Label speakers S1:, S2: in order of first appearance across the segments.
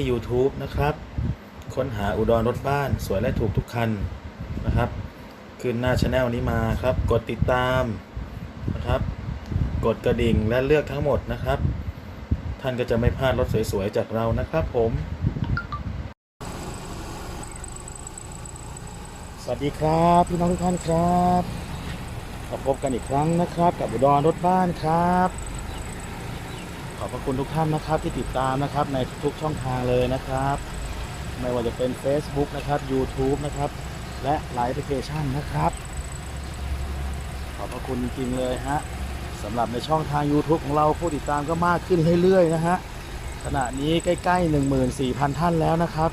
S1: ที่ YouTube นะครับ ค้นหาอุดรรถบ้านสวยและถูกทุกคันนะครับ ขึ้นหน้าช anel นี้มาครับ กดติดตามนะครับ กดกระดิ่งและเลือกทั้งหมดนะครับ ท่านก็จะไม่พลาดรถสวยๆจากเรานะครับผม สวัสดีครับพี่น้องทุกท่านครับมาพบกันอีกครั้งนะครับ กับอุดรรถบ้านครับ ขอบพระคุณทุกท่านนะครับที่ติดตามนะครับในทุกช่องทางเลยนะครับ ไม่ว่าจะเป็น Facebook นะครับ YouTube นะครับ และหลายแอปพลิเคชันนะครับ ขอบพระคุณจริงๆเลยฮะสำหรับในช่องทาง YouTube ของเราผู้ติดตามก็มากขึ้นเรื่อยๆนะฮะขณะนี้ใกล้ๆ14,000 ท่านแล้วนะครับ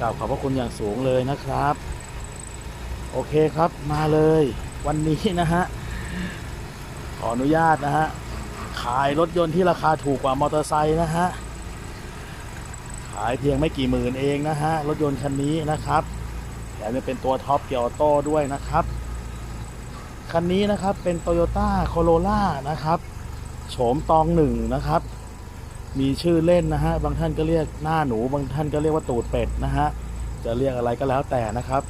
S1: กล่าวขอบพระคุณอย่างสูงเลยนะครับ โอเคครับมาเลย วันนี้นะฮะขออนุญาตนะฮะายรถยนต์ที่ราคาถูกกว่ามอเตอร์ไซค์นะฮะ ขายเพียงไม่กี่หมื่นเองนะฮะ รถยนต์คันนี้นะครับแถมยังเป็นตัวท็อปเกียร์ออโต้ด้วยนะครับ คันนี้นะครับเป็น Toyota Corolla นะครับ โฉมตองหนึ่งนะครับ มีชื่อเล่นนะฮะ บางท่านก็เรียกหน้าหนู บางท่านก็เรียกว่าตูดเป็ดนะฮะ จะเรียกอะไรก็แล้วแต่นะครับ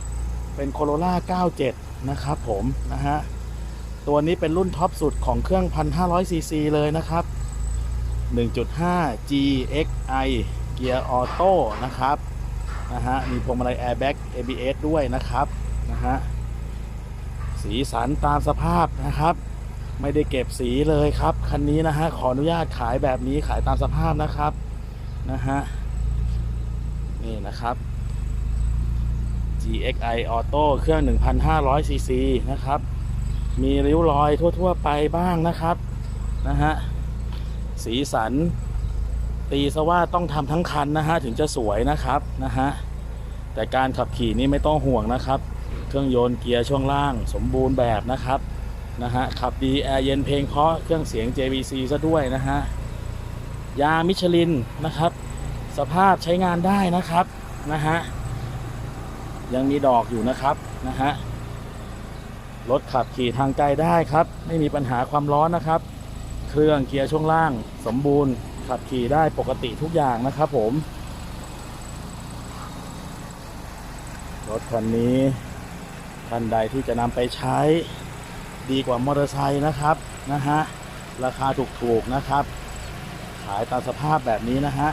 S1: เป็น Corolla 97 นะครับผมนะฮะ ตัวนี้เป็นรุ่นท็อปสุดของเครื่อง 1,500 ซีซีเลยนะครับ 1.5 GXI เกียร์ออโต้นะครับนะฮะมีพวงมาลัย Airbag ABS ด้วยนะครับนะฮะสีสันตามสภาพนะครับ ไม่ได้เก็บสีเลยครับคันนี้นะฮะขออนุญาตขายแบบนี้ขายตามสภาพนะครับนะฮะนี่นะครับ GXI Auto เครื่อง 1,500ซีซีนะครับ มีริ้วรอยทั่ว ๆ ไปบ้างนะครับนะฮะสีสัน ตีซะว่าต้องทำทั้งคันนะฮะถึงจะสวยนะครับนะฮะแต่การขับขี่นี่ไม่ต้องห่วงนะครับ เครื่องยนต์เกียร์ช่วงล่าง สมบูรณ์แบบนะครับนะฮะขับดีแอร์เย็นเพลงเพราะเครื่องเสียง JVC ซะด้วยนะฮะยามิชลินนะครับ สภาพใช้งานได้นะครับนะฮะยังมีดอกอยู่นะครับนะฮะ รถขับขี่ทางไกลได้ครับ ไม่มีปัญหาความร้อนนะครับ เครื่องเกียร์ช่วงล่าง สมบูรณ์ ขับขี่ได้ปกติทุกอย่างนะครับผม รถคันนี้ท่านใดที่จะนำไปใช้ดีกว่ามอเตอร์ไซค์นะครับนะฮะราคาถูกๆนะครับ ขายตามสภาพแบบนี้นะฮะ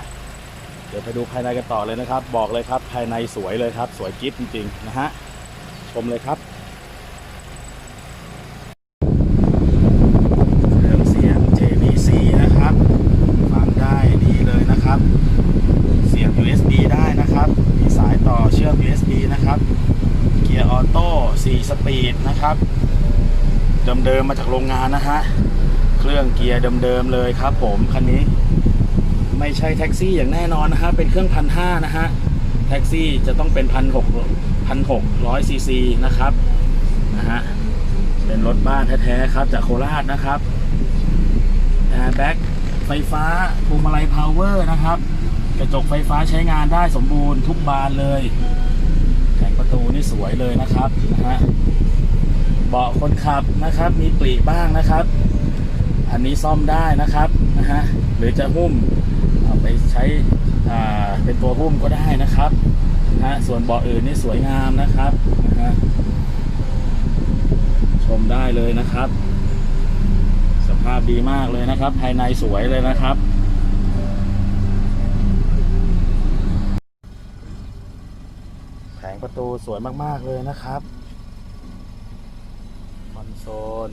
S1: เดี๋ยวไปดูภายในกันต่อเลยนะครับ บอกเลยครับภายในสวยเลยครับ สวยกิ๊บจริงๆนะฮะชมเลยครับเครื่องเสียง JVC นะครับ ฟังได้ดีเลยนะครับ เสียบ USB ได้นะครับ มีสายต่อเชื่อม USB นะครับ เกียร์ออโต้4สปีดนะ ครับเดิมๆมาจากโรงงานนะฮะเครื่องเกียร์เดิมๆเลยครับ ผมคันนี้ ไม่ใช่แท็กซี่อย่างแน่นอนนะฮะเป็นเครื่องพันห้านะฮะแท็กซี่จะต้องเป็นพันหกพันหกร้อยซีซีนะครับนะฮะเป็นรถบ้านแท้ๆครับจากโคราชนะครับแอร์แบ็กไฟฟ้าพวงมาลัยพาวเวอร์นะครับ กระจกไฟฟ้าใช้งานได้สมบูรณ์ทุกบานเลยแผงประตูนี่สวยเลยนะครับนะฮะ เบาะคนขับนะครับ มีปลีบ้างนะครับ อันนี้ซ่อมได้นะครับนะฮะหรือจะหุ้มเอาไปใช้เป็นตัวหุ้มก็ได้นะครับนะฮะส่วนเบาะอื่นนี่สวยงามนะครับนะฮะชมได้เลยนะครับ สภาพดีมากเลยนะครับ ภายในสวยเลยนะครับแผงประตูสวยมากๆเลยนะครับ โซล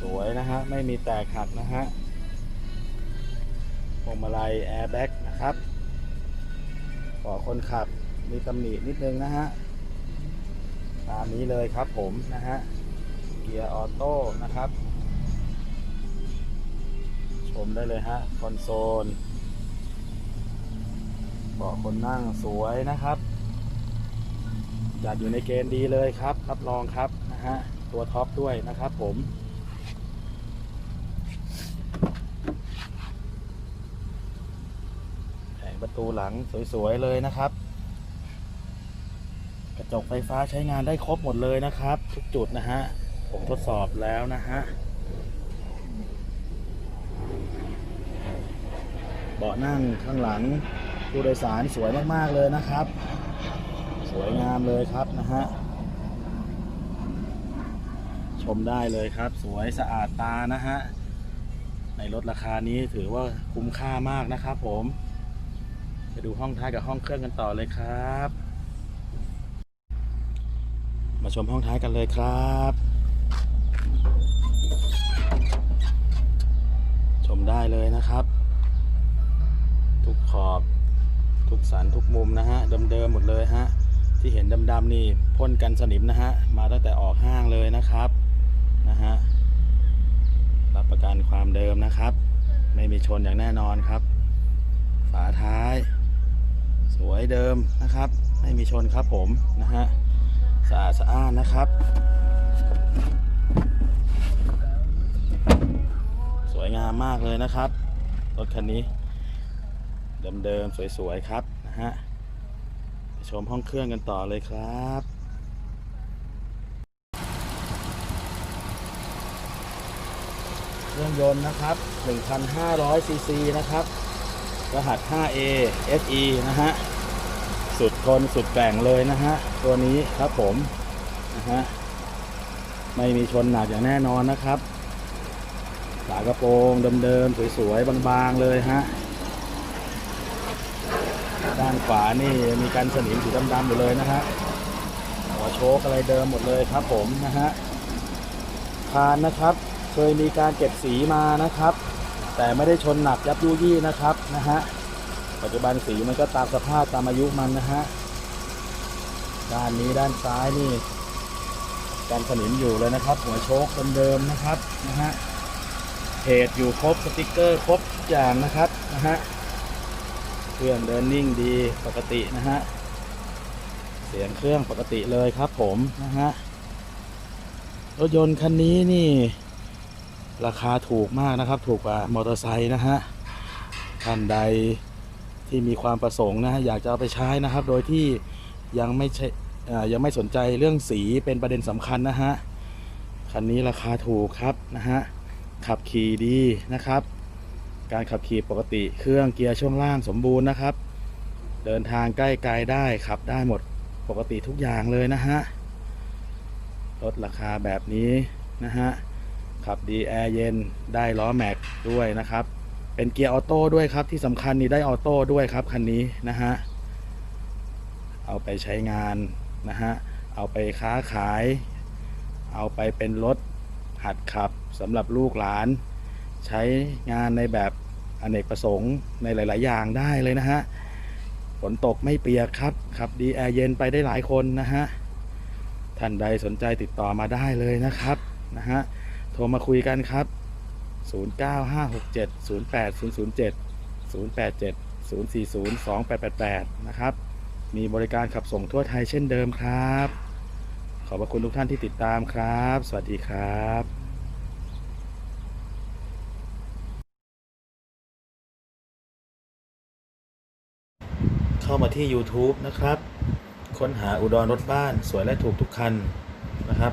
S1: สวยนะฮะ ไม่มีแตกหักนะฮะพวงมาลัยแอร์แบ็กนะครับเบาะคนขับมีตำหนินิดนึงนะฮะ ตามนี้เลยครับผมนะฮะ เกียร์ออโต้นะครับ ชมได้เลยฮะ คอนโซลเบาะคนนั่งสวยนะครับ จัดอยู่ในเกณฑ์ดีเลยครับ รับรองครับนะฮะ ตัวท็อปด้วยนะครับผมแผงประตูหลังสวย ๆ เลยนะครับ กระจกไฟฟ้าใช้งานได้ครบหมดเลยนะครับ ทุกจุดนะฮะ ผมทดสอบแล้วนะฮะเบาะนั่งข้างหลังผู้โดยสารสวยมาก ๆ เลยนะครับ สวยงามเลยครับนะฮะ ชมได้เลยครับ สวยสะอาดตานะฮะ ในรถราคานี้ถือว่าคุ้มค่ามากนะครับผมไปดูห้องท้ายกับห้องเครื่องกันต่อเลยครับ มาชมห้องท้ายกันเลยครับ ชมได้เลยนะครับ ทุกขอบทุกสันทุกมุมนะฮะเดิมๆหมดเลยฮะที่เห็นดำๆนี่พ่นกันสนิมนะฮะ มาตั้งแต่ออกห้างเลยนะครับ นะฮะรับประกันความเดิมนะครับ ไม่มีชนอย่างแน่นอนครับ ฝาท้าย สวยเดิมนะครับ ไม่มีชนครับผมนะฮะสะอาดสะอ้านนะครับ สวยงามมากเลยนะครับรถคันนี้ เดิมๆสวยๆครับนะฮะไปชมห้องเครื่องกันต่อเลยครับ เครื่องยนต์นะครับ1,500ซีซีนะครับ รหัส 5A SE นะฮะ สุดทนสุดแกร่งเลยนะฮะ ตัวนี้ครับผมนะฮะ ไม่มีชนหนักอย่างแน่นอนนะครับ ฝากระโปรงเดิมๆสวยๆ บางๆ เลยฮะ ด้านขวานี่มีการสนิมสีดำๆอยู่เลยนะฮะ หัวโชคอะไรเดิมหมดเลยครับผมนะฮะ คานนะครับ เคยมีการเก็บสีมานะครับ แต่ไม่ได้ชนหนักยับยุยี่นะครับนะฮะปัจจุบันสีมันก็ตามสภาพตามอายุมันนะฮะด้านนี้ด้านซ้ายนี่การสนิมอยู่เลยนะครับ หัวโชคเดิมๆนะครับนะฮะเพจอยู่ครบสติกเกอร์ครบทุกอย่างนะครับนะฮะเครื่องเดินนิ่งดีปกตินะฮะเสียงเครื่องปกติเลยครับผมนะฮะรถยนต์คันนี้นี่ ราคาถูกมากนะครับ ถูกกว่ามอเตอร์ไซค์นะฮะท่านใดที่มีความประสงค์นะฮะอยากจะเอาไปใช้นะครับ โดยที่ยังไม่ใช่ยังไม่สนใจเรื่องสีเป็นประเด็นสำคัญนะฮะคันนี้ราคาถูกครับนะฮะขับขี่ดีนะครับ การขับขี่ปกติเครื่องเกียร์ช่วงล่างสมบูรณ์นะครับ เดินทางใกล้ไกลได้ขับได้หมดปกติทุกอย่างเลยนะฮะลดราคาแบบนี้นะฮะ ขับดีแอร์เย็นได้ล้อแม็กด้วยนะครับ เป็นเกียร์ออโต้ด้วยครับที่สำคัญนี่ได้ออโต้ด้วยครับคันนี้นะฮะเอาไปใช้งานนะฮะเอาไปค้าขาย เอาไปเป็นรถหัดขับสำหรับลูกหลาน ใช้งานในแบบอเนกประสงค์ในหลาย ๆ อย่างได้เลยนะฮะฝนตกไม่เปียกครับขับดีแอร์เย็นไปได้หลายคนนะฮะท่านใดสนใจติดต่อมาได้เลยนะครับนะฮะ โทรมาคุยกันครับ 0956708007 0870402888 นะครับ มีบริการขับส่งทั่วไทยเช่นเดิมครับ ขอบพระคุณทุกท่านที่ติดตามครับ สวัสดีครับเข้ามาที่ YouTube นะครับ ค้นหาอุดรรถบ้านสวยและถูกทุกคันนะครับ